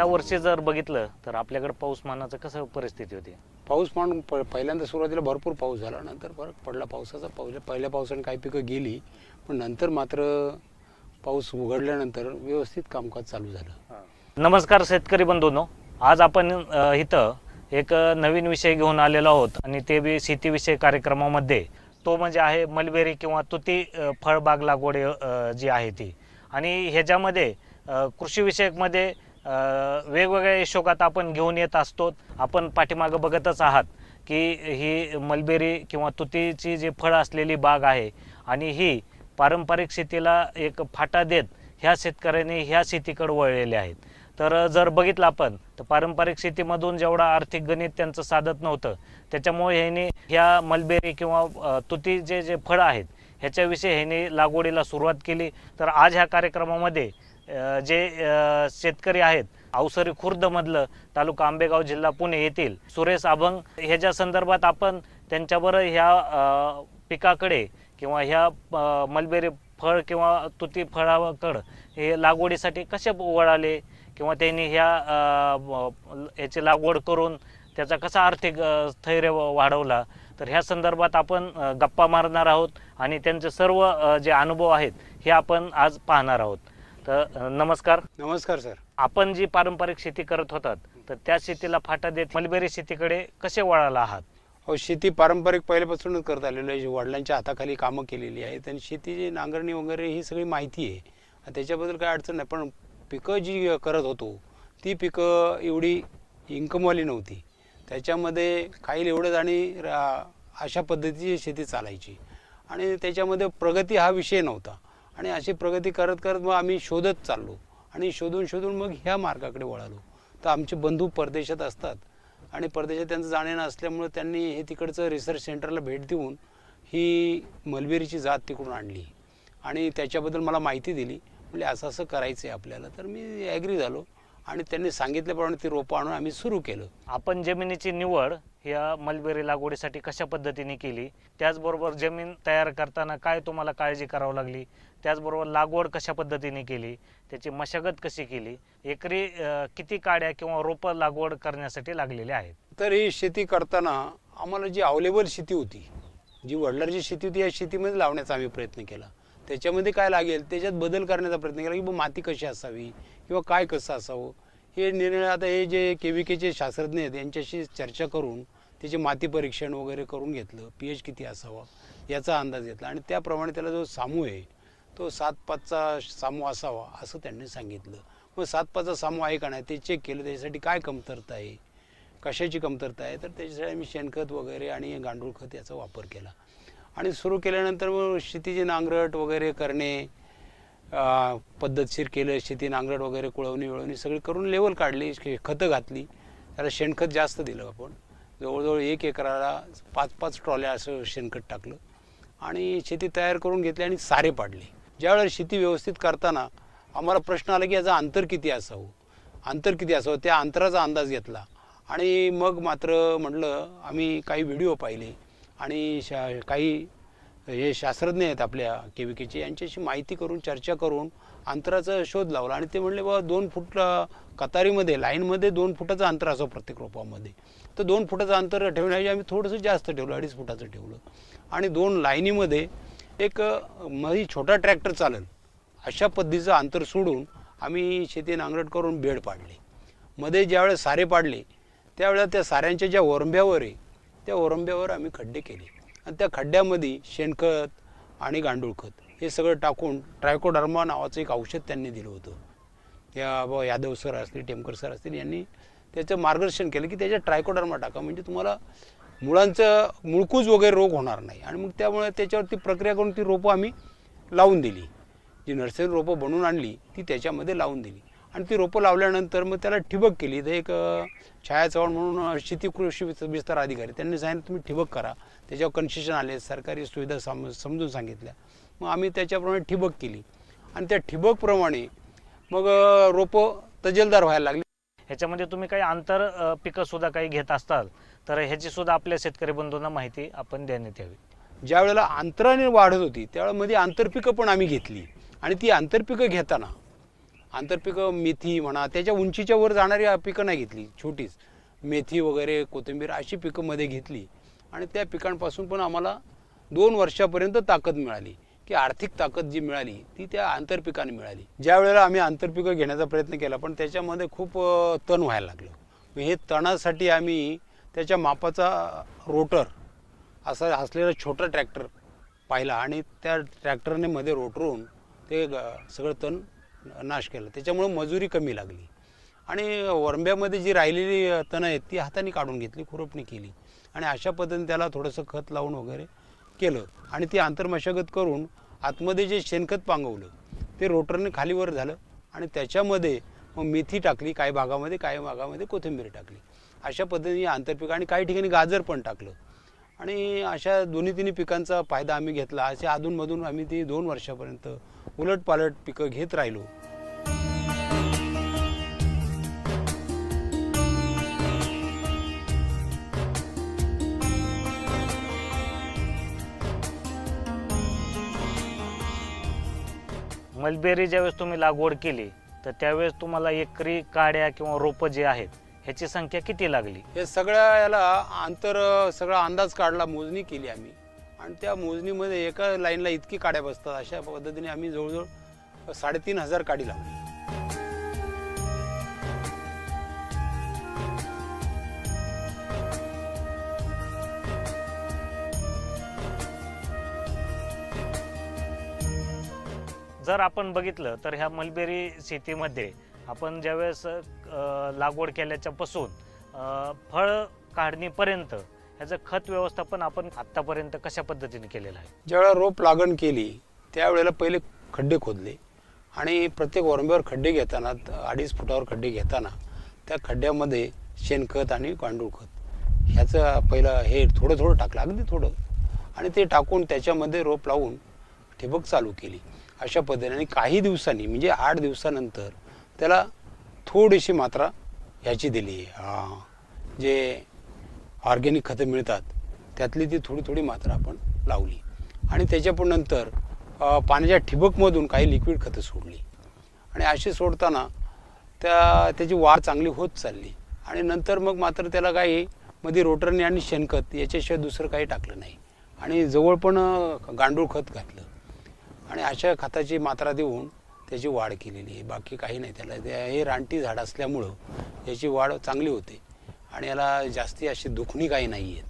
ह्या वर्षी जर बघितलं तर आपल्याकडे पाऊसमानाचं कसं परिस्थिती होती? पाऊस पण प पहिल्यांदा सुरुवातीला भरपूर पाऊस झाला नंतर फरक पडला पावसाचा. पहिल्या पहिल्या पावसाने काही पिकं गेली पण नंतर मात्र पाऊस उघडल्यानंतर व्यवस्थित कामकाज चालू झालं. नमस्कार शेतकरी बंधूंनो. आज आपण अ, इथं एक अ, नवीन विषय घेऊन आलेलो आहोत. आणि ते बी शेतीविषयक कार्यक्रमामध्ये. तो म्हणजे आहे मलबेरी किंवा तुती अ, फळबाग लागवड अ, जी आहे ती. आणि ह्याच्यामध्ये अ, कृषीविषयकमध्ये वेगवेगळ्या यशोगात आपण घेऊन येत असतो. आपण पाठीमागं बघतच आहात की ही मलबेरी किंवा तुतीची जी फळं असलेली बाग आहे आणि ही पारंपरिक शेतीला एक फाटा देत ह्या शेतकऱ्यांनी ह्या शेतीकडे वळलेले आहेत. तर जर बघितलं आपण तर पारंपरिक शेतीमधून जेवढा आर्थिक गणित त्यांचं साधत नव्हतं त्याच्यामुळे ह्याने ह्या मलबेरी किंवा तुती तुतीचे जे फळं आहेत ह्याच्याविषयी ह्याने लागवडीला सुरुवात केली. तर आज ह्या कार्यक्रमामध्ये जे शेतकरी आहेत अवसरी खुर्दमधलं तालुका आंबेगाव जिल्हा पुणे येथील सुरेश अभंग ह्याच्या संदर्भात आपण त्यांच्याबरोबर ह्या पिकाकडे किंवा ह्या मलबेरी फळ किंवा तुती फळाकडं हे लागवडीसाठी कसे वळाले किंवा त्यांनी ह्या याची लागवड करून त्याचा कसा आर्थिक स्थैर्य वाढवला? तर ह्या संदर्भात आपण गप्पा मारणार आहोत आणि त्यांचे सर्व जे अनुभव आहेत हे आपण आज पाहणार आहोत. तर नमस्कार. नमस्कार सर. आपण जी पारंपरिक शेती करत होतात तर त्या शेतीला फाटा देत मलबेरी शेतीकडे कसे वळाला आहात? हो शेती पारंपरिक पहिल्यापासूनच करत आलेलो आहे. वडिलांच्या हाताखाली कामं केलेली आहेत आणि शेतीची नांगरणी वगैरे ही सगळी माहिती आहे. त्याच्याबद्दल काय अडचण नाही पण पिकं जी करत होतो ती पिकं एवढी इन्कमवाली नव्हती. त्याच्यामध्ये खाईल एवढंच आणि अशा पद्धतीची शेती चालायची. आणि त्याच्यामध्ये प्रगती हा विषय नव्हता. आणि अशी प्रगती करत करत मग आम्ही शोधत चाललो. आणि शोधून शोधून मग ह्या मार्गाकडे वळालो. तर आमचे बंधू परदेशात असतात. आणि परदेशात त्यांचं जाणे असल्यामुळे त्यांनी हे तिकडचं रिसर्च सेंटरला भेट देऊन ही मलबेरीची जात तिकडून आणली. आणि त्याच्याबद्दल मला माहिती दिली. म्हणजे असं असं करायचं आहे आपल्याला. तर मी ॲग्री झालो. आणि त्यांनी सांगितल्याप्रमाणे ती रोपं आणून आम्ही सुरू केलं. आपण जमिनीची निवड ह्या मलबेरी लागवडीसाठी कशा पद्धतीने केली? त्याचबरोबर जमीन तयार करताना काय तुम्हाला काळजी करावी लागली? त्याचबरोबर लागवड कशा पद्धतीने केली? त्याची मशागत कशी केली? एकरी किती काड्या किंवा रोपं लागवड करण्यासाठी लागलेले आहेत? तर ही शेती करताना आम्हाला जी अवेलेबल शेती होती जी वडिलांची शेती होती या शेतीमध्ये लावण्याचा आम्ही प्रयत्न केला. त्याच्यामध्ये काय लागेल? त्याच्यात बदल करण्याचा प्रयत्न केला की माती कशी असावी? किंवा काय कसं असावं? हे निर्णय आता हे जे के व्ही केचे शास्त्रज्ञ आहेत यांच्याशी चर्चा करून त्याचे माती परीक्षण वगैरे करून घेतलं. पी एच किती असावा? याचा अंदाज घेतला. आणि त्याप्रमाणे त्याला जो सामू आहे तो सात पाचचा सामू असावा असं त्यांनी सांगितलं. मग सात पाचचा सामू आहे का नाही ते चेक केलं. त्याच्यासाठी काय कमतरता आहे? कशाची कमतरता आहे? तर त्याच्यासाठी आम्ही शेणखत वगैरे आणि गांडूळ खत याचा वापर केला. आणि सुरू केल्यानंतर मग शेतीची नांगरट वगैरे करणे पद्धतशीर केलं शेती नांगरट वगैरे कुळवणी विळवणी सगळी करून लेवल काढली शे- खतं घातली. त्याला शेणखत जास्त दिलं आपण. जवळजवळ एक एकराला पाच पाच ट्रॉल्या असं शेणखत टाकलं. आणि शेती तयार करून घेतली आणि सारे पाडले. ज्यावेळेला शेती व्यवस्थित करताना आम्हाला प्रश्न आला की याचं अंतर किती असावं? अंतर किती असावं? त्या अंतराचा अंदाज घेतला. आणि मग मात्र म्हटलं आम्ही काही व्हिडिओ पाहिले. आणि शा काही हे शास्त्रज्ञ आहेत आपल्या के व्ही केचे यांच्याशी माहिती करून चर्चा करून अंतराचा शोध लावला. आणि ते म्हणले बाबा दोन फूट कतारीमध्ये लाईनमध्ये दोन फुटाचं अंतर असं प्रत्येक रोपामध्ये. तर दोन फुटाचं अंतर ठेवण्याऐवजी आम्ही थोडंसं जास्त ठेवलं अडीच फुटाचं ठेवलं. आणि दोन लाईनीमध्ये एक अं, मध्ये छोटा ट्रॅक्टर चालेल. अशा पद्धतीचं अंतर सोडून आम्ही शेती नांगरट करून बेड पाडले. मध्ये ज्यावेळेस सारे पाडले त्यावेळेला त्या साऱ्यांच्या ज्या ओरंब्यावर आहे त्या ओरंब्यावर आम्ही खड्डे केले. आणि त्या खड्ड्यामध्ये शेणखत आणि गांडूळ खत हे सगळं टाकून ट्रायकोडर्मा नावाचं एक औषध त्यांनी दिलं होतं. या ब यादव सर असतील टेमकर सर असतील यांनी त्याचं मार्गदर्शन केलं की त्याच्यात ट्रायकोडर्मा टाका. म्हणजे तुम्हाला मुळांचं मुळकूज वगैरे रोग होणार नाही. आणि मग त्यामुळे त्याच्यावरती प्रक्रिया करून ती रोपं आम्ही लावून दिली. जी नर्सरी रोपं बनवून आणली ती त्याच्यामध्ये लावून दिली. आणि ती रोपं लावल्यानंतर मग त्याला ठिबक केली. तर एक छाया चव्हाण म्हणून शेती कृषी विस्तार अधिकारी त्यांनी सांगितलं तुम्ही ठिबक करा. त्याच्यावर कन्सेशन आले सरकारी सुविधा सम समजून सांगितल्या. मग आम्ही त्याच्याप्रमाणे ठिबक केली. आणि त्या ठिबकप्रमाणे मग रोपं तजेलदार व्हायला लागली. ह्याच्यामध्ये तुम्ही काही आंतर अ, पिकं सुद्धा काही घेत असताल तर ह्याची सुद्धा आपल्या शेतकरी बंधूंना माहिती आपण देण्यात यावी. ज्या वेळेला अंतराने वाढत होती त्यावेळेला मध्ये आंतरपिकं पण आम्ही घेतली. आणि ती आंतरपिकं घेताना आंतरपिकं मेथी म्हणा त्याच्या उंचीच्या वर जाणारी पिकं नाही घेतली छोटीच. मेथी वगैरे कोथिंबीर अशी पिकं मध्ये घेतली. आणि त्या पिकांपासून पण आम्हाला दोन वर्षापर्यंत ताकद मिळाली. की आर्थिक ताकद जी मिळाली ती त्या आंतरपिकाने मिळाली. ज्या वेळेला आम्ही आंतरपिकं घेण्याचा प्रयत्न केला पण त्याच्यामध्ये खूप तण व्हायला लागलं. हे तणासाठी आम्ही त्याच्या मापाचा रोटर असा असलेला छोटा ट्रॅक्टर पाहिला आणि त्या ट्रॅक्टरने मध्ये रोटरून ते ग- सगळं तण नाश केलं. त्याच्यामुळं मजुरी कमी लागली. आणि वरंब्यामध्ये जी राहिलेली तणं आहेत ती हाताने काढून घेतली खुरपणी केली. आणि अशा पद्धतीने त्याला थोडंसं खत लावून वगैरे केलं. आणि ती आंतरमशागत करून आतमध्ये जे शेणखत पांगवलं ते रोटरने खालीवर झालं आणि त्याच्यामध्ये मग मेथी टाकली काही भागामध्ये काही भागामध्ये कोथिंबीर टाकली. अशा पद्धतीने आंतरपीक आणि काही ठिकाणी गाजर पण टाकलं. आणि अशा दोन्ही तिन्ही पिकांचा फायदा आम्ही घेतला. असे अधूनमधून आम्ही ती दोन वर्षापर्यंत उलटपालट पिकं घेत राहिलो. मलबेरी ज्यावेळेस तुम्ही लागवड केली तर त्यावेळेस तुम्हाला एकरी काड्या किंवा रोपं जे आहेत ह्याची संख्या किती लागली? हे सगळ्या याला आंतर सगळा अंदाज काढला मोजणी केली आम्ही. आणि त्या मोजणीमध्ये एका लाईनला इतकी काड्या बसतात अशा पद्धतीने आम्ही जवळजवळ साडेतीन हजार काडी लावली. जर आपण बघितलं तर ह्या मलबेरी शेतीमध्ये आपण ज्यावेळेस लागवड केल्याच्यापासून फळ काढणीपर्यंत ह्याचं खत व्यवस्थापन आपण आत्तापर्यंत कशा पद्धतीने केलेलं आहे? ज्यावेळेला रोप लागण केली त्यावेळेला पहिले खड्डे खोदले. आणि प्रत्येक वरंब्यावर खड्डे घेताना अडीच फुटावर खड्डे घेताना त्या खड्ड्यामध्ये शेणखत आणि गांडूळ खत. ह्याचं पहिलं हे थोडं थोडं टाकलं अगदी थोडं. आणि ते टाकून त्याच्यामध्ये रोप लावून ठिबक चालू केली. अशा पद्धतीने काही दिवसांनी म्हणजे आठ दिवसानंतर त्याला थोडीशी मात्रा ह्याची दिली. जे ऑर्गॅनिक खतं मिळतात त्यातली ती थोडी थोडी मात्रा आपण लावली. आणि त्याच्या पण नंतर पाण्याच्या ठिबकमधून काही लिक्विड खतं सोडली. आणि अशी सोडताना त्या त्याची वाढ चांगली होत चालली. आणि नंतर मग मात्र त्याला काही मध्ये रोटरने आणि शेणखत याच्याशिवाय दुसरं काही टाकलं नाही. आणि जवळ पण गांडूळ खत घातलं. आणि अशा खताची मात्रा देऊन त्याची वाढ केलेली आहे. बाकी काही नाही. त्याला हे रानटी झाड असल्यामुळं याची वाढ चांगली होते. आणि याला जास्ती अशी दुखणी काही नाही आहेत.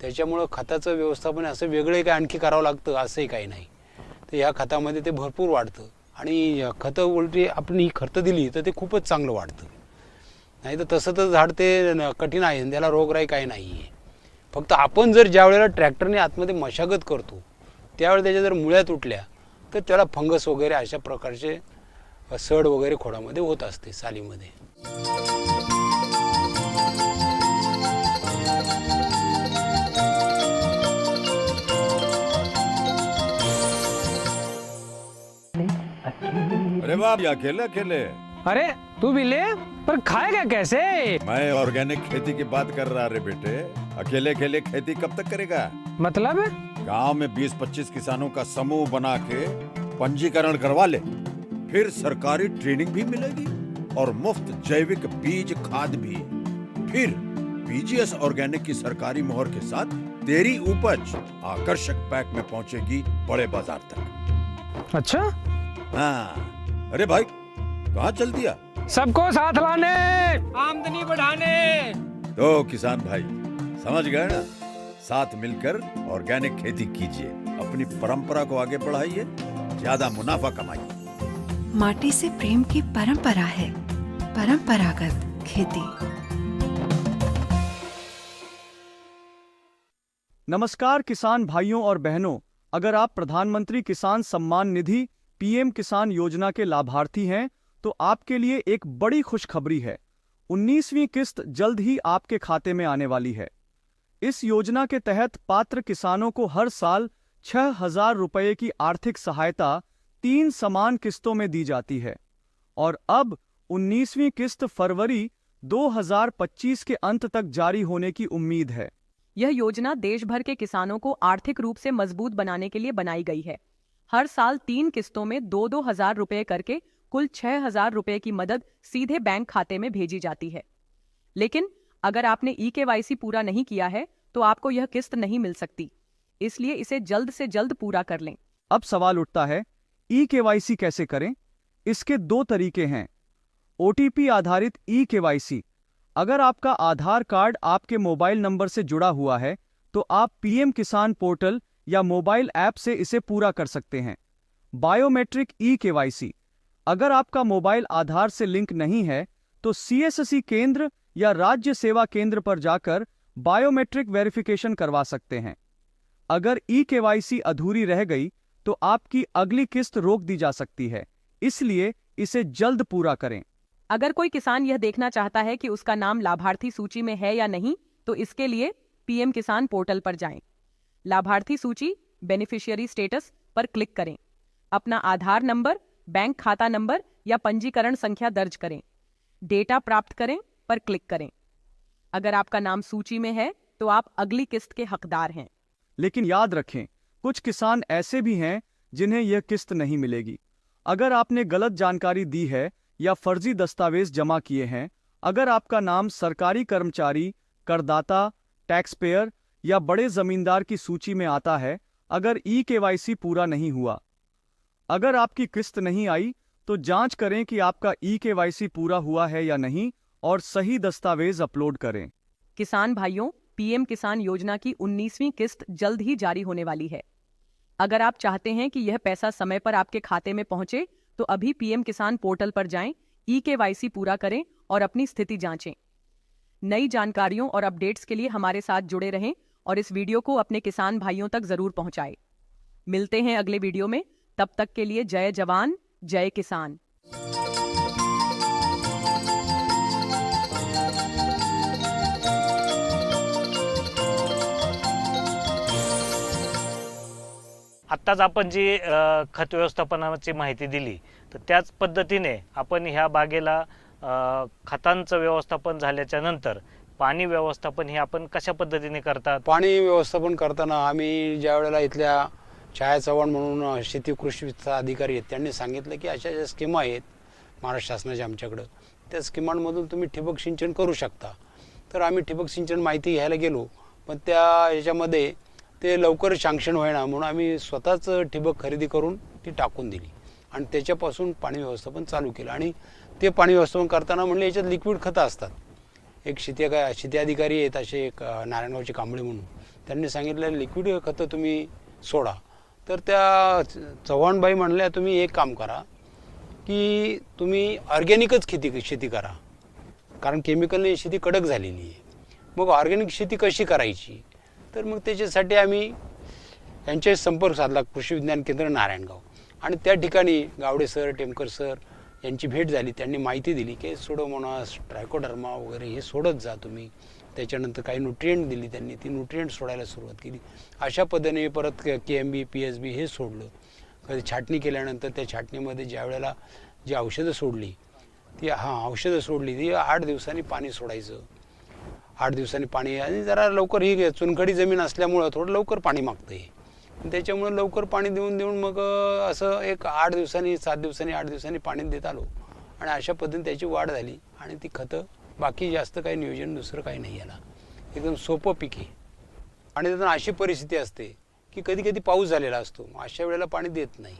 त्याच्यामुळं खताचं व्यवस्थापन असं वेगळं काही आणखी करावं लागतं असंही काही नाही. तर ह्या खतामध्ये ते भरपूर वाढतं. आणि खतं उलटी आपण ही खतं दिली तर ते खूपच चांगलं वाढतं. नाही तर तसं तर झाड ते कठीण आहे त्याला रोगराई काही नाही आहे फक्त आपण जर ज्या वेळेला ट्रॅक्टरने आतमध्ये मशागत करतो त्यावेळेला त्याच्या जर मुळ्या तुटल्या तर त्याला फंगस वगैरे अशा प्रकारचे सड वगैरे खोडामध्ये होत असते सालीमध्ये. अरे बाप ये अकेले अकेले अरे तू भी ले पर खाएगा कैसे? मैं ऑर्गेनिक खेती की बात कर रहा रे बेटे. अकेले अकेले खेती कब तक करेगा? मतलब? गाँव में 20-25 किसानों का समूह बना के पंजीकरण करवा ले फिर सरकारी ट्रेनिंग भी मिलेगी और मुफ़्त जैविक बीज खाद भी। फिर पीजीएस ऑर्गेनिक की सरकारी मोहर के साथ तेरी उपज आकर्षक पैक में पहुंचेगी बड़े बाज़ार तक। अच्छा? हाँ। अरे भाई कहाँ चल दिया? सबको साथ लाने। आमदनी बढ़ाने। तो किसान भाई समझ गए ना? साथ मिलकर ऑर्गेनिक खेती कीजिए। अपनी परंपरा को आगे बढ़ाइए ज़्यादा मुनाफा कमाइए। माटी से प्रेम की परंपरा है परंपरागत खेती। नमस्कार किसान भाइयों और बहनों अगर आप प्रधानमंत्री किसान सम्मान निधि पीएम किसान योजना के लाभार्थी हैं तो आपके लिए एक बड़ी खुशखबरी है। 19वीं किस्त जल्द ही आपके खाते में आने वाली है। इस योजना के तहत पात्र किसानों को हर साल छह हज़ार रुपये की आर्थिक सहायता तीन समान किस्तों में दी जाती है और अब 19वीं किस्त फरवरी 2025 के अंत तक जारी होने की उम्मीद है। यह योजना देश भर के किसानों को आर्थिक रूप से मज़बूत बनाने के लिए बनाई गई है। हर साल तीन किस्तों में दो दो हज़ार रुपए करके कुल छह हज़ार रुपए की मदद सीधे बैंक खाते में भेजी जाती है। लेकिन अगर आपने ई के पूरा नहीं किया है तो आपको यह किस्त नहीं मिल सकती। इसलिए इसे जल्द से जल्द पूरा कर लें। अब सवाल उठता है ई केवाईसी कैसे करें? इसके दो तरीके हैं। ओटीपी आधारित ई केवाईसी अगर आपका आधार कार्ड आपके मोबाइल नंबर से जुड़ा हुआ है तो आप पीएम किसान पोर्टल या मोबाइल ऐप से इसे पूरा कर सकते हैं। बायोमेट्रिक ई केवाईसी अगर आपका मोबाइल आधार से लिंक नहीं है तो सीएससी केंद्र या राज्य सेवा केंद्र पर जाकर बायोमेट्रिक वेरिफिकेशन करवा सकते हैं। अगर ई केवाईसी अधूरी रह गई तो आपकी अगली किस्त रोक दी जा सकती है। इसलिए इसे जल्द पूरा करें। अगर कोई किसान यह देखना चाहता है कि उसका नाम लाभार्थी सूची में है या नहीं तो इसके लिए पीएम किसान पोर्टल पर जाएँ। लाभार्थी सूची बेनिफिशियरी स्टेटस पर क्लिक करें। अपना आधार नंबर, बैंक खाता नंबर या पंजीकरण संख्या दर्ज करें। डेटा प्राप्त करें। पर क्लिक करें। अगर आपका नाम सूची में है तो आप अगली किस्त के हकदार हैं। लेकिन याद रखें, कुछ किसान ऐसे भी हैं, जिन्हें यह किस्त नहीं मिलेगी। अगर आपने गलत जानकारी दी है या फर्जी दस्तावेज़ जमा किए हैं, अगर आपका नाम सरकारी कर्मचारी, करदाता टैक्स पेयर या बड़े जमींदार की सूची में आता है, अगर ई केवाईसी पूरा नहीं हुआ। अगर आपकी किस्त नहीं आई तो जाँच करें कि आपका ई केवाईसी पूरा हुआ है या नहीं और सही दस्तावेज़ अपलोड करें। किसान भाइयों पीएम किसान योजना की 19वीं किस्त जल्द ही जारी होने वाली है। अगर आप चाहते हैं कि यह पैसा समय पर आपके खाते में पहुँचे तो अभी पीएम किसान पोर्टल पर जाएँ, ई के पूरा करें और अपनी स्थिति जांचें। नई जानकारियों और अपडेट्स के लिए हमारे साथ जुड़े रहें और इस वीडियो को अपने किसान भाइयों तक ज़रूर पहुंचाएँ। मिलते हैं अगले वीडियो में। तब तक के लिए जय जवान जय किसान। आत्ताच आपण जी खत व्यवस्थापनाची माहिती दिली तर त्याच पद्धतीने आपण ह्या बागेला खतांचं व्यवस्थापन झाल्याच्यानंतर पाणी व्यवस्थापन हे आपण कशा पद्धतीने करतात? पाणी व्यवस्थापन करताना आम्ही ज्या वेळेला इथल्या छाया चव्हाण म्हणून शेती कृषी अधिकारी आहेत त्यांनी सांगितलं की अशा ज्या स्कीमा आहेत महाराष्ट्र शासनाच्या आमच्याकडं. त्या स्कीमांमधून तुम्ही ठिबक सिंचन करू शकता. तर आम्ही ठिबक सिंचन माहिती घ्यायला गेलो पण त्या याच्यामध्ये ते लवकर शांक्षण होईना म्हणून आम्ही स्वतःच ठिबक खरेदी करून ती टाकून दिली. आणि त्याच्यापासून पाणी व्यवस्थापन चालू केलं. आणि ते पाणी व्यवस्थापन करताना म्हणले याच्यात लिक्विड खतं असतात. एक शेती का शेती अधिकारी आहेत असे एक नारायणगावचे कांबळे म्हणून. त्यांनी सांगितलं लिक्विड खतं तुम्ही सोडा. तर त्या चव्हाणबाई म्हणल्या तुम्ही एक काम करा की तुम्ही ऑर्गॅनिकच खेती शेती करा. कारण केमिकलने शेती कडक झालेली आहे. मग ऑर्गॅनिक शेती कशी करायची? तर मग त्याच्यासाठी आम्ही यांच्याशी संपर्क साधला कृषी विज्ञान केंद्र नारायणगाव. आणि त्या ठिकाणी गावडे सर टेमकर सर यांची भेट झाली. त्यांनी माहिती दिली की सोडोमोनास ट्रायकोडर्मा वगैरे हे सोडत जा तुम्ही. त्याच्यानंतर काही न्यूट्रिएंट दिली त्यांनी. ती न्यूट्रिएंट सोडायला सुरुवात केली. अशा पद्धतीने परत K M B P S B हे सोडलं. कधी छाटणी केल्यानंतर त्या छाटणीमध्ये ज्या वेळेला जी औषधं सोडली ती हां औषधं सोडली ती आठ दिवसांनी पाणी सोडायचं. आठ दिवसांनी पाणी आणि जरा लवकर ही चुनखडी जमीन असल्यामुळं थोडं लवकर पाणी मागतं हे त्याच्यामुळं लवकर पाणी देऊन देऊन मग असं एक आठ दिवसांनी सात दिवसांनी आठ दिवसांनी पाणी देत आलो. आणि अशा पद्धतीने त्याची वाढ झाली. आणि ती खतं बाकी जास्त काही नियोजन दुसरं काही नाही याला. एकदम सोपं पीक आहे. आणि त्यातून अशी परिस्थिती असते की कधी कधी पाऊस झालेला असतो. मग अशा वेळेला पाणी देत नाही.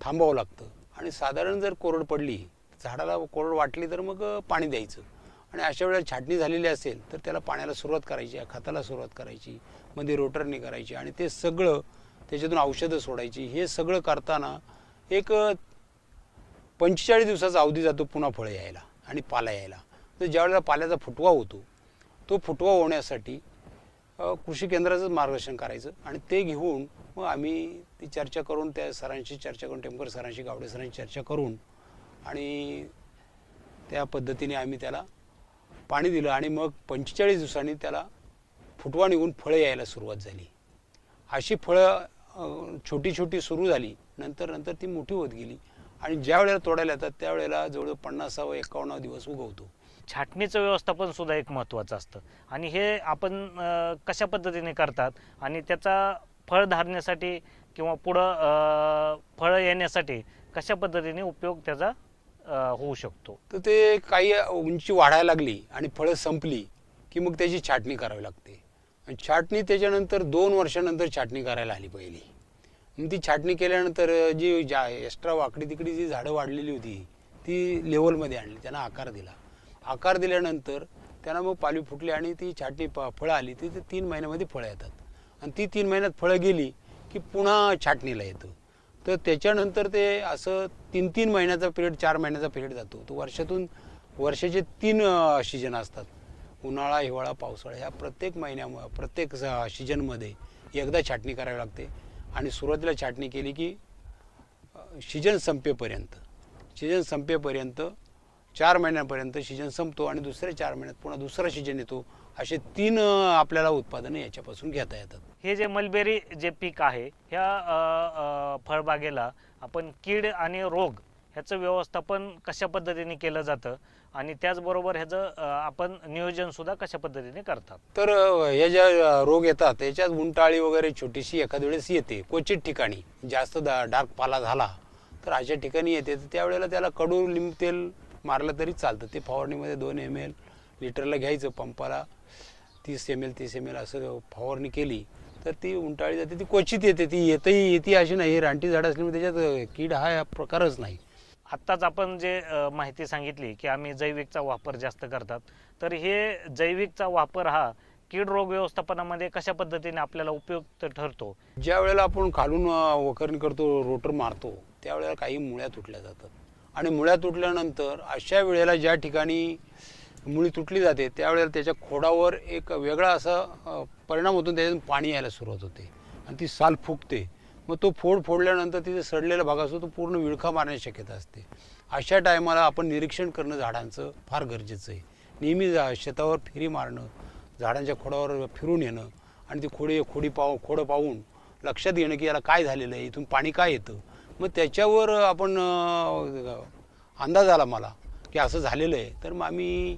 थांबावं लागतं. आणि साधारण जर कोरड पडली झाडाला कोरड वाटली तर मग पाणी द्यायचं. आणि अशा वेळेला छाटणी झालेली असेल तर त्याला पाण्याला सुरुवात करायची खताला सुरुवात करायची मध्ये रोटरने करायची आणि ते सगळं त्याच्यातून औषधं सोडायची. हे सगळं करताना एक पंचेचाळीस दिवसाचा अवधी जातो पुन्हा फळं यायला आणि पाला यायला. तर ज्यावेळेला पाल्याचा फुटवा होतो तो फुटवा होण्यासाठी कृषी केंद्राचंच मार्गदर्शन करायचं आणि ते घेऊन मग आम्ही ती चर्चा करून त्या सरांशी चर्चा करून टेंपर सरांशी गावडे सरांशी चर्चा करून आणि त्या पद्धतीने आम्ही त्याला पाणी दिलं आणि मग पंचेचाळीस दिवसांनी त्याला फुटवा निघून फळं यायला सुरुवात झाली. अशी फळं छोटी छोटी सुरू झाली. नंतर नंतर ती मोठी होत गेली. आणि ज्या वेळेला तोडायला येतात त्यावेळेला जवळजवळ पन्नासावा एकावन्नावा दिवस उगवतो छाटणीचं व्यवस्थापन सुद्धा एक महत्त्वाचं असतं. आणि हे आपण कशा पद्धतीने करतात? आणि त्याचा फळ धारण्यासाठी किंवा पुढं फळं येण्यासाठी कशा पद्धतीने उपयोग त्याचा होऊ शकतो. तर ते काही उंची वाढायला लागली आणि फळं संपली की मग त्याची छाटणी करावी लागते. आणि छाटणी त्याच्यानंतर दोन वर्षानंतर छाटणी करायला आली पहिली. मग ती छाटणी केल्यानंतर जी जा एक्स्ट्रा वाकडी तिकडी जी झाडं वाढलेली होती ती लेवलमध्ये आणली त्यांना आकार दिला. आकार दिल्यानंतर त्यांना मग पालवी फुटली आणि ती छाटणी प फळं आली. ती ते तीन महिन्यामध्ये फळं येतात. आणि ती तीन महिन्यात फळं गेली की पुन्हा छाटणीला येतं. तर त्याच्यानंतर ते असं तीन तीन महिन्याचा पिरियड चार महिन्याचा पिरियड जातो. तो वर्षातून वर्षाचे तीन सीजन असतात. उन्हाळा हिवाळा पावसाळा ह्या प्रत्येक महिन्या प्रत्येक सीजनमध्ये एकदा छाटणी करावी लागते. आणि सुरुवातीला छाटणी केली की सीजन संपेपर्यंत. सीजन संपेपर्यंत चार महिन्यापर्यंत सीजन संपतो आणि दुसऱ्या चार महिन्यात पुन्हा दुसरा सीजन येतो. असे तीन आपल्याला उत्पादने याच्यापासून घेता येतात. हे जे मलबेरी जे पीक आहे ह्या फळबागेला आपण कीड आणि रोग ह्याचं व्यवस्थापन कशा पद्धतीने केलं जातं आणि त्याचबरोबर ह्याचं आपण नियोजन सुद्धा कशा पद्धतीने करतात? तर हे ज्या रोग येतात त्याच्यात उंटाळी वगैरे छोटीशी एखाद्या वेळेस येते. क्वचित ठिकाणी जास्त डार्क पाला झाला तर अशा ठिकाणी येते. तर त्यावेळेला त्याला कडू लिंब तेल मारलं तरी चालतं. ते फवारणीमध्ये दोन एम एल लिटरला घ्यायचं पंपाला. तीस एम एल तीस एम एल असं फवारणी केली तर ती उंटाळी जाते ती क्वचित येते ती येतही येते अशी नाही. ही रानटी झाडं असल्यामुळे त्याच्यात कीड हा प्रकारच नाही. आत्ताच आपण जे माहिती सांगितली की आम्ही जैविकचा वापर जास्त करतात तर हे जैविकचा वापर हा कीड रोग व्यवस्थापनामध्ये कशा पद्धतीने आपल्याला उपयुक्त ठरतो? ज्या वेळेला आपण खालून वखरणी करतो रोटर मारतो त्यावेळेला काही मुळ्या तुटल्या जातात. आणि मुळ्या तुटल्यानंतर अशा वेळेला ज्या ठिकाणी मुळी तुटली जाते त्यावेळेला त्याच्या खोडावर एक वेगळा असा परिणाम होतो त्याच्यातून पाणी यायला सुरुवात होते. आणि ती साल फुगते. मग तो फोड फोडल्यानंतर तिथे सडलेला भाग असतो तो पूर्ण विळखा मारण्याची शक्यता असते. अशा टायमाला आपण निरीक्षण करणं झाडांचं फार गरजेचं आहे. नेहमी जा शेतावर फेरी मारणं झाडांच्या खोडावर फिरून येणं आणि ती खोडी खोडी पाव खोडं पाहून लक्षात येणं की याला काय झालेलं आहे इथून पाणी काय येतं? मग त्याच्यावर आपण अंदाज आला मला की असं झालेलं आहे. तर मग आम्ही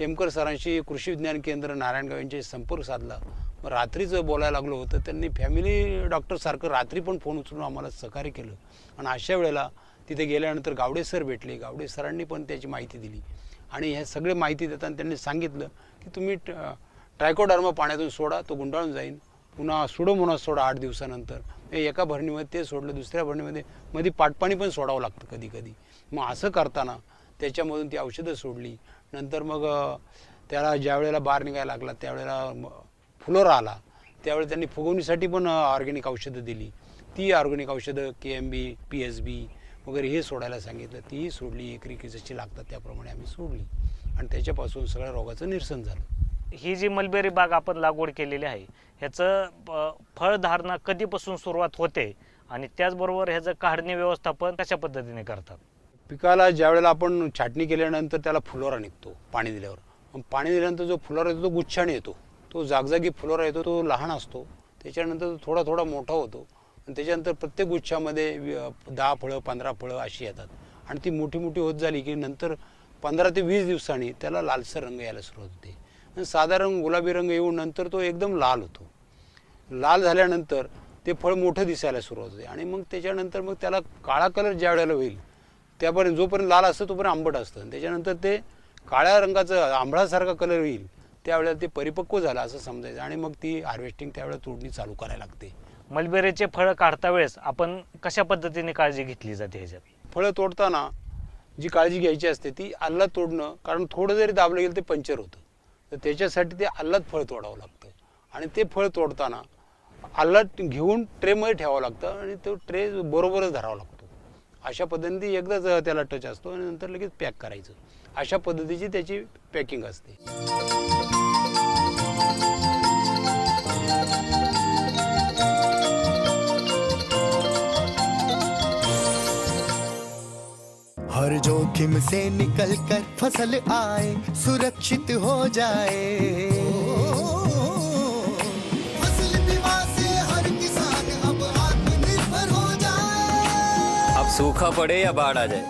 टेमकर सरांशी कृषी विज्ञान केंद्र नारायणगाव यांच्याशी संपर्क साधला. मग रात्रीच बोलायला लागलो होतं त्यांनी फॅमिली डॉक्टरसारखं रात्री पण फोन उचलून आम्हाला सहकार्य केलं. आणि अशा वेळेला तिथे गेल्यानंतर गावडे सर भेटले. गावडे सरांनी पण त्याची माहिती दिली. आणि हे सगळे माहिती देताना त्यांनी सांगितलं की तुम्ही ट्रायकोडर्मा पाण्यातून सोडा तो गुंडाळून जाईल पुन्हा सुडोमोनास सोडा आठ दिवसानंतर. हे एका भरणीमध्ये ते सोडलं दुसऱ्या भरणीमध्ये मध्ये पाटपाणी पण सोडावं लागतं कधी कधी. मग असं करताना त्याच्यामधून ती औषधं सोडली. नंतर मग त्याला ज्या वेळेला बाहेर निघायला लागला त्यावेळेला फुलोर आला. त्यावेळी त्यांनी फुगवणीसाठी पण ऑर्गॅनिक औषधं दिली. ती ऑर्गॅनिक औषधं K M B P S B वगैरे हे सोडायला सांगितलं. तीही सोडली एकरी जशी लागतात त्याप्रमाणे आम्ही सोडली. आणि त्याच्यापासून सगळ्या रोगाचं निरसन झालं. ही जी मलबेरी बाग आपण लागवड केलेली आहे ह्याचं फळधारणा कधीपासून सुरुवात होते आणि त्याचबरोबर ह्याचं काढणी व्यवस्थापन कशा पद्धतीने करतात? पिकाला ज्यावेळेला आपण छाटणी केल्यानंतर त्याला फुलोरा निघतो पाणी दिल्यावर. मग पाणी दिल्यानंतर जो फुलोरा येतो तो गुच्छाने येतो. तो जागजागी फुलोरा येतो तो लहान असतो. त्याच्यानंतर तो थोडा थोडा मोठा होतो. आणि त्याच्यानंतर प्रत्येक गुच्छामध्ये दहा फळं पंधरा फळं अशी येतात. आणि ती मोठी मोठी होत झाली की नंतर पंधरा ते वीस दिवसांनी त्याला लालसर रंग यायला सुरुवात होते. आणि साधारण गुलाबी रंग येऊन नंतर तो एकदम लाल होतो. लाल झाल्यानंतर ते फळ मोठं दिसायला सुरुवात होते. आणि मग त्याच्यानंतर मग त्याला काळा कलर ज्या वेळेला होईल त्यापर्यंत जोपर्यंत लाल असतं तोपर्यंत आंबट असतं. आणि त्याच्यानंतर ते काळ्या रंगाचं आंबळासारखा कलर येईल त्यावेळेला ते परिपक्व झालं असं समजायचं. आणि मग ती हार्वेस्टिंग त्यावेळेला तोडणी चालू करायला लागते. मलबेरीचे फळं काढता वेळेस आपण कशा पद्धतीने काळजी घेतली जाते ह्याच्यात? फळं तोडताना जी काळजी घ्यायची असते ती आल्लाद तोडणं कारण थोडं जरी दाबलं गेलं ते पंचर होतं. तर त्याच्यासाठी ते आल्लाद फळ तोडावं लागतं. आणि ते फळ तोडताना आल्लाद घेऊन ट्रेमध्ये ठेवावं लागतं आणि तो ट्रे बरोबरच धरावा लागतो. अशा पद्धतीने एकदाच त्याला टच असतो आणि नंतर लगेच पॅक करायचं. अशा पद्धतीची त्याची पॅकिंग असते. हर जोखिम से निकल कर फसल आए सुरक्षित हो जाए। सूखा पड़े या बाढ़ आ जाए।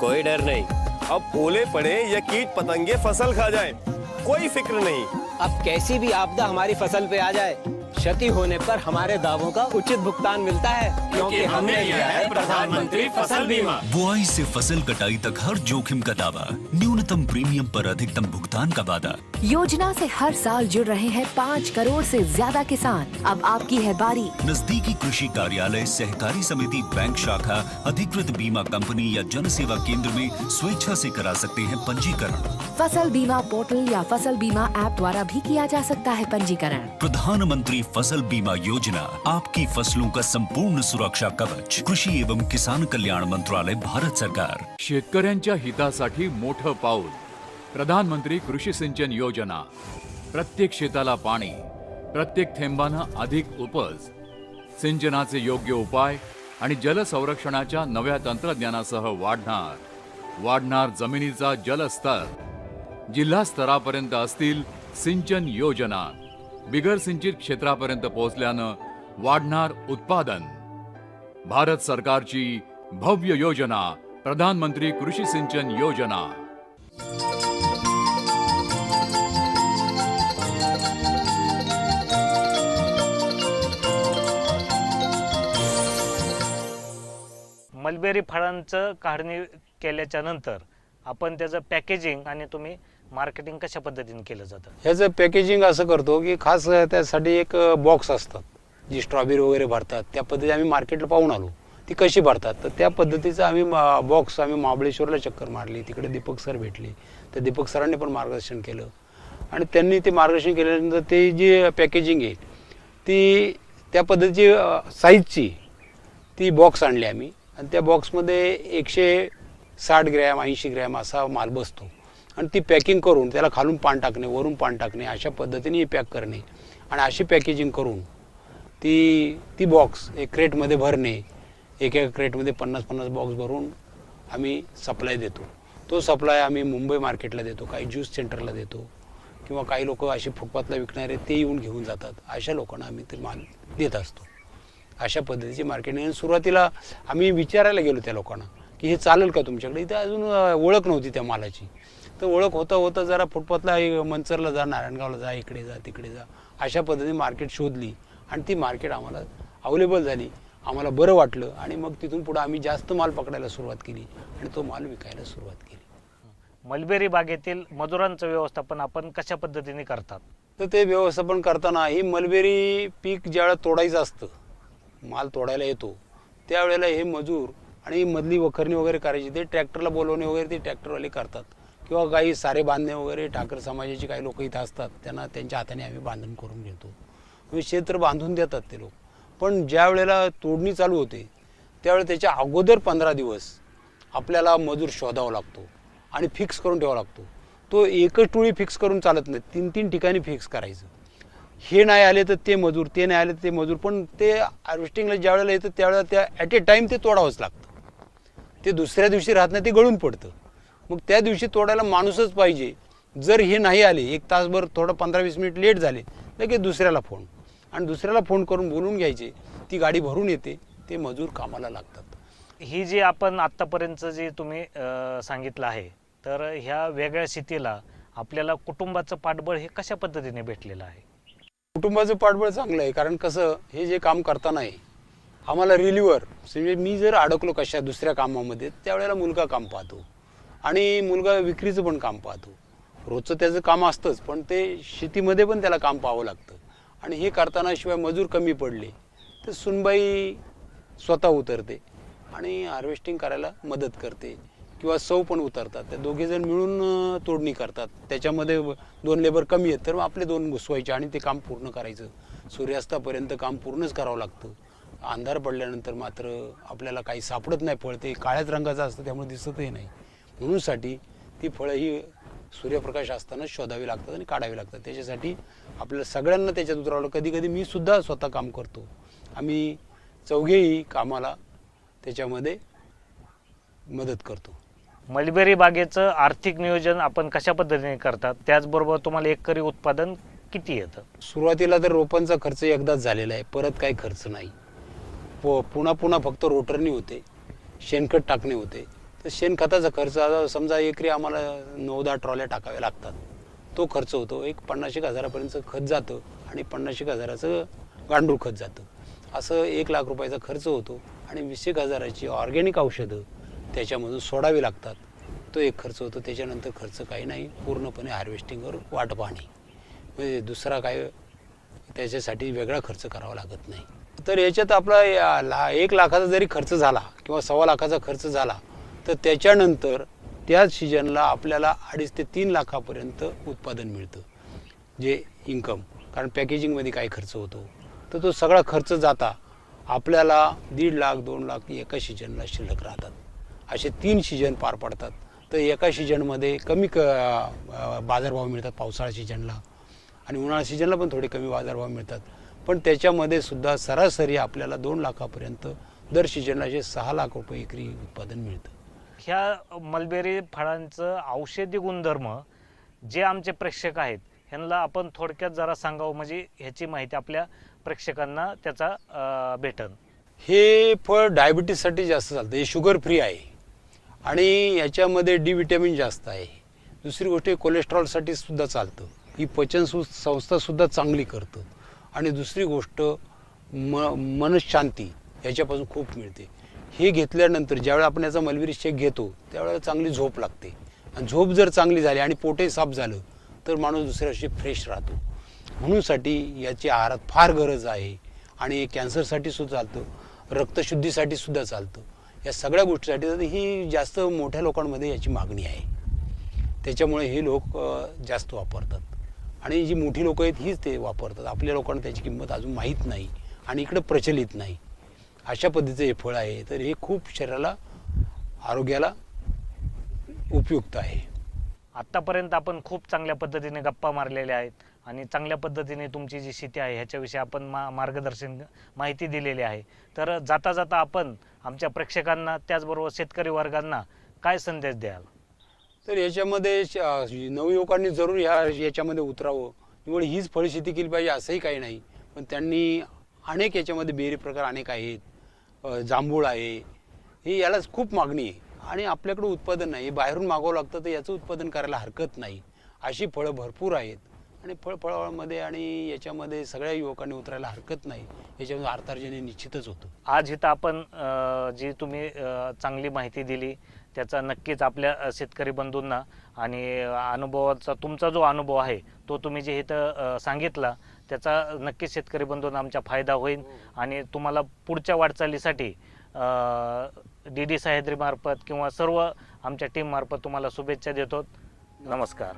कोई डर नहीं। अब ओले पड़े या कीट पतंगे फसल खा जाए कोई फिक्र नहीं। अब कैसी भी आपदा हमारी फसल पे आ जाए क्षति होने पर हमारे दावों का उचित भुगतान मिलता है क्योंकि हमने लिया है प्रधानमंत्री फ़सल बीमा। बुआई से फ़सल कटाई तक हर जोखिम का दावा। न्यूनतम प्रीमियम पर अधिकतम भुगतान का वादा। योजना से हर साल जुड़ रहे हैं पाँच करोड़ से ज़्यादा किसान। अब आपकी है बारी। नजदीकी कृषि कार्यालय सहकारी समिति बैंक शाखा अधिकृत बीमा कंपनी या जन सेवा केंद्र में स्वेच्छा से करा सकते हैं पंजीकरण। फ़सल बीमा पोर्टल या फ़सल बीमा ऐप द्वारा भी किया जा सकता है पंजीकरण। प्रधानमंत्री फसल बीमा योजना आपकी फसलों का संपूर्ण सुरक्षा कवच कृषी एवं किसान कल्याण मंत्रालय भारत सरकार। शेतकऱ्यांच्या हितासाठी मोठं पाऊल प्रधानमंत्री कृषी सिंचन योजना प्रत्येक शेताला पाणी प्रत्येक थेंबानं अधिक उपज सिंचनाचे योग्य उपाय आणि जलसंरक्षणाच्या नव्या तंत्रज्ञानासह वाढणार वाढणार जमिनीचा जलस्तर. जिल्हा स्तरापर्यंत असतील सिंचन योजना. बिगर सिंचित क्षेत्रापर्यंत पोहोचल्यानं वाढणार उत्पादन. भारत सरकारची भव्य योजना प्रधानमंत्री कृषी सिंचन योजना. मलबेरी फळांचं काढणी केल्याच्यानंतर आपण त्याचं पॅकेजिंग आणि तुम्ही मार्केटिंग कशा पद्धतीने केलं जातं? ह्याचं पॅकेजिंग असं करतो की खास त्यासाठी एक बॉक्स असतात. जी स्ट्रॉबेरी वगैरे भरतात त्या पद्धती आम्ही मार्केटला पाहून आलो. ती कशी भरतात? तर त्या पद्धतीचं आम्ही बॉक्स आम्ही महाबळेश्वरला चक्कर मारली तिकडे दीपक सर भेटले. तर दीपक सरांनी पण मार्गदर्शन केलं. आणि त्यांनी ते मार्गदर्शन केल्यानंतर ते जी पॅकेजिंग आहे ती त्या पद्धतीची साईजची ती बॉक्स आणली आम्ही. आणि त्या बॉक्समध्ये एकशे साठ ग्रॅम ऐंशी ग्रॅम असा माल बसतो. आणि ती पॅकिंग करून त्याला खालून पान टाकणे वरून पान टाकणे अशा पद्धतीने पॅक करणे. आणि अशी पॅकेजिंग करून ती ती बॉक्स एक क्रेटमध्ये भरणे एक एका क्रेटमध्ये पन्नास पन्नास बॉक्स भरून आम्ही सप्लाय देतो. तो सप्लाय आम्ही मुंबई मार्केटला देतो काही ज्यूस सेंटरला देतो किंवा काही लोक असे फुटपाथला विकणारे ते येऊन घेऊन जातात. अशा लोकांना आम्ही ते माल देत असतो. अशा पद्धतीची मार्केटिंग. सुरुवातीला आम्ही विचारायला गेलो त्या लोकांना की हे चालेल का तुमच्याकडे? इथे अजून ओळख नव्हती त्या मालाची. तर ओळख होता होता जरा फुटपाथला मंचरला जा नारायणगावला जा इकडे जा तिकडे जा अशा पद्धतीने मार्केट शोधली. आणि ती मार्केट आम्हाला अवेलेबल झाली. आम्हाला बरं वाटलं आणि मग तिथून पुढं आम्ही जास्त माल पकडायला सुरुवात केली आणि तो माल विकायला सुरुवात केली. मलबेरी बागेतील मजुरांचं व्यवस्थापन आपण कशा पद्धतीने करतात? तर ते व्यवस्थापन करताना ही मलबेरी पीक ज्यावेळेला तोडायचं असतं माल तोडायला येतो त्यावेळेला हे मजूर आणि मधली वखरणी वगैरे करायची ते ट्रॅक्टरला बोलवणे वगैरे ते ट्रॅक्टरवाले करतात. किंवा काही सारे बांधणे वगैरे ठाकर समाजाचे काही लोक इथं असतात त्यांना त्यांच्या हाताने आम्ही बांधण करून घेतो. म्हणजे क्षेत्र बांधून देतात ते लोक. पण ज्या वेळेला तोडणी चालू होते त्यावेळेला त्याच्या अगोदर पंधरा दिवस आपल्याला मजूर शोधावा लागतो आणि फिक्स करून ठेवावा लागतो. तो एकच टोळी फिक्स करून चालत नाही तीन तीन ठिकाणी फिक्स करायचं. हे नाही आले तर ते मजूर ते नाही आले तर ते मजूर पण ते हार्वेस्टिंगला ज्या वेळेला येतं त्यावेळेला त्या ॲट ए टाईम ते तोडावंच लागतं. ते दुसऱ्या दिवशी राहत नाही ते गळून पडतं. मग त्या दिवशी तोडायला माणूसच पाहिजे. जर हे नाही आले एक तासभर थोडं पंधरा वीस मिनिट लेट झाले लगेच दुसऱ्याला फोन आणि दुसऱ्याला फोन करून बोलून घ्यायचे ती गाडी भरून येते ते मजूर कामाला लागतात. ही जी आपण आत्तापर्यंत जी तुम्ही सांगितलं आहे तर ह्या वेगळ्या स्थितीला आपल्याला कुटुंबाचं पाठबळ हे कशा पद्धतीने भेटलेलं आहे? कुटुंबाचं पाठबळ चांगलं आहे कारण कसं हे जे काम करताना आहे आम्हाला रिलीवर म्हणजे मी जर अडकलो कशा दुसऱ्या कामामध्ये त्यावेळेला मुलगा काम पाहतो. आणि मुलगा विक्रीचं पण काम पाहतो. रोजचं त्याचं काम असतंच पण ते शेतीमध्ये पण त्याला काम पाहावं लागतं. आणि हे करताना शिवाय मजूर कमी पडले तर सुनबाई स्वतः उतरते आणि हार्वेस्टिंग करायला मदत करते. किंवा सौ पण उतरतात. त्या दोघेजण मिळून तोडणी करतात. त्याच्यामध्ये दोन लेबर कमी आहेत तर मग आपले दोन घुसवायचे आणि ते काम पूर्ण करायचं. सूर्यास्तापर्यंत काम पूर्णच करावं लागतं. अंधार पडल्यानंतर मात्र आपल्याला काही सापडत नाही फळ ते काळ्याच रंगाचं असतं त्यामुळे दिसतही नाही. म्हणून साठी ती फळं ही सूर्यप्रकाश असताना शोधावी लागतात आणि काढावी लागतात. त्याच्यासाठी आपल्याला सगळ्यांना त्याच्यात उतरावं कधी कधी मी सुद्धा स्वतः काम करतो. आम्ही चौघेही कामाला त्याच्यामध्ये मदत करतो. मलबेरी बागेचं आर्थिक नियोजन आपण कशा पद्धतीने करतात? त्याचबरोबर तुम्हाला एकरी उत्पादन किती येतं? सुरुवातीला तर रोपांचा खर्च एकदाच झालेला आहे. परत काही खर्च नाही. प पुन्हा पुन्हा फक्त रोटरनी होते. शेणखत टाकणे होते. तर शेणखताचा खर्च आता समजा एकरी आम्हाला नऊ दहा ट्रॉल्या टाकाव्या लागतात. तो खर्च होतो. एक पन्नास एक हजारापर्यंतचं खत जातं आणि पन्नाशेक एक हजाराचं गांडूळ खत जातं. असं एक लाख रुपयाचा खर्च होतो आणि वीस एक हजाराची ऑर्गॅनिक औषधं त्याच्यामधून सोडावी लागतात. तो एक खर्च होतो. त्याच्यानंतर खर्च काही नाही. पूर्णपणे हार्वेस्टिंगवर वाट पाहणे. म्हणजे दुसरा काय त्याच्यासाठी वेगळा खर्च करावा लागत नाही. तर याच्यात आपला या ला एक लाखाचा जरी खर्च झाला किंवा सव्वा लाखाचा खर्च झाला तर त्याच्यानंतर त्याच सीजनला आपल्याला अडीच ते तीन लाखापर्यंत उत्पादन मिळतं जे इन्कम कारण पॅकेजिंगमध्ये काय खर्च होतो. तर तो सगळा खर्च जाता आपल्याला दीड लाख दोन लाख एका सीजनला शिल्लक राहतात. असे तीन सीजन पार पडतात. तर एका सीजनमध्ये कमी क बाजारभाव मिळतात पावसाळा सीजनला. आणि उन्हाळा सीजनला पण थोडे कमी बाजारभाव मिळतात. पण त्याच्यामध्ये सुद्धा सरासरी आपल्याला दोन लाखापर्यंत दर सीजनला जे सहा लाख रुपये एकरी उत्पादन मिळतं. ह्या मलबेरी फळांचं औषधी गुणधर्म जे आमचे प्रेक्षक आहेत ह्यांना आपण थोडक्यात जरा सांगावं म्हणजे ह्याची माहिती आपल्या प्रेक्षकांना त्याचा भेटन. हे फळ डायबिटीससाठी जास्त चालतं. हे शुगर फ्री आहे. आणि याच्यामध्ये डी विटॅमिन जास्त आहे. दुसरी गोष्ट कोलेस्ट्रॉलसाठी सुद्धा चालतं. ही पचन सु संस्थासुद्धा चांगली करतं. आणि दुसरी गोष्ट म मनशांती याच्यापासून खूप मिळते. हे घेतल्यानंतर ज्यावेळेला आपण याचा मलबेरी शेक घेतो त्यावेळेला चांगली झोप लागते. आणि झोप जर चांगली झाली आणि पोटही साफ झालं तर माणूस दुसऱ्या दिवशी फ्रेश राहतो. म्हणूनसाठी याची आहारात फार गरज आहे. आणि कॅन्सरसाठी सुद्धा चालतं रक्तशुद्धीसाठी सुद्धा चालतं. या सगळ्या गोष्टीसाठी तर ही जास्त मोठ्या लोकांमध्ये याची मागणी आहे. त्याच्यामुळे हे लोक जास्त वापरतात. आणि जी मोठी लोकं आहेत हीच ते वापरतात. आपल्या लोकांना त्याची किंमत अजून माहीत नाही आणि इकडं प्रचलित नाही. अशा पद्धतीचं हे फळ आहे. तर हे खूप शरीराला आरोग्याला उपयुक्त आहे. आत्तापर्यंत आपण खूप चांगल्या पद्धतीने गप्पा मारलेल्या आहेत आणि चांगल्या पद्धतीने तुमची जी शेती आहे ह्याच्याविषयी आपण मा मार्गदर्शन माहिती दिलेली आहे. तर जाता जाता आपण आमच्या प्रेक्षकांना त्याचबरोबर शेतकरी वर्गांना काय संदेश द्याल? तर याच्यामध्ये नवयुवकांनी जरूर ह्या याच्यामध्ये उतरावं. निवड हीच फळशेती केली पाहिजे असंही काही नाही. पण त्यांनी अनेक याच्यामध्ये बेरी प्रकार अनेक आहेत. जांभूळ आहे. हे यालाच खूप मागणी आहे. आणि आपल्याकडे उत्पादन नाही. बाहेरून मागावं लागतं तर याचं उत्पादन करायला हरकत नाही. अशी फळं भरपूर आहेत. आणि फळ फळामध्ये आणि याच्यामध्ये सगळ्या युवकांनी उतरायला हरकत नाही. याच्यामध्ये अर्थार्जन हे निश्चितच होतं. आज इथं आपण जी तुम्ही चांगली माहिती दिली त्याचा नक्कीच आपल्या शेतकरी बंधूंना आणि अनुभवाचा तुमचा जो अनुभव आहे तो तुम्ही जे इथं सांगितला त्याचा नक्कीच शेतकरी बंधून आमचा फायदा होईल. आणि तुम्हाला पुढच्या वाटचालीसाठी डी डी सह्याद्रीमार्फत किंवा सर्व आमच्या टीममार्फत तुम्हाला शुभेच्छा देतो. नमस्कार.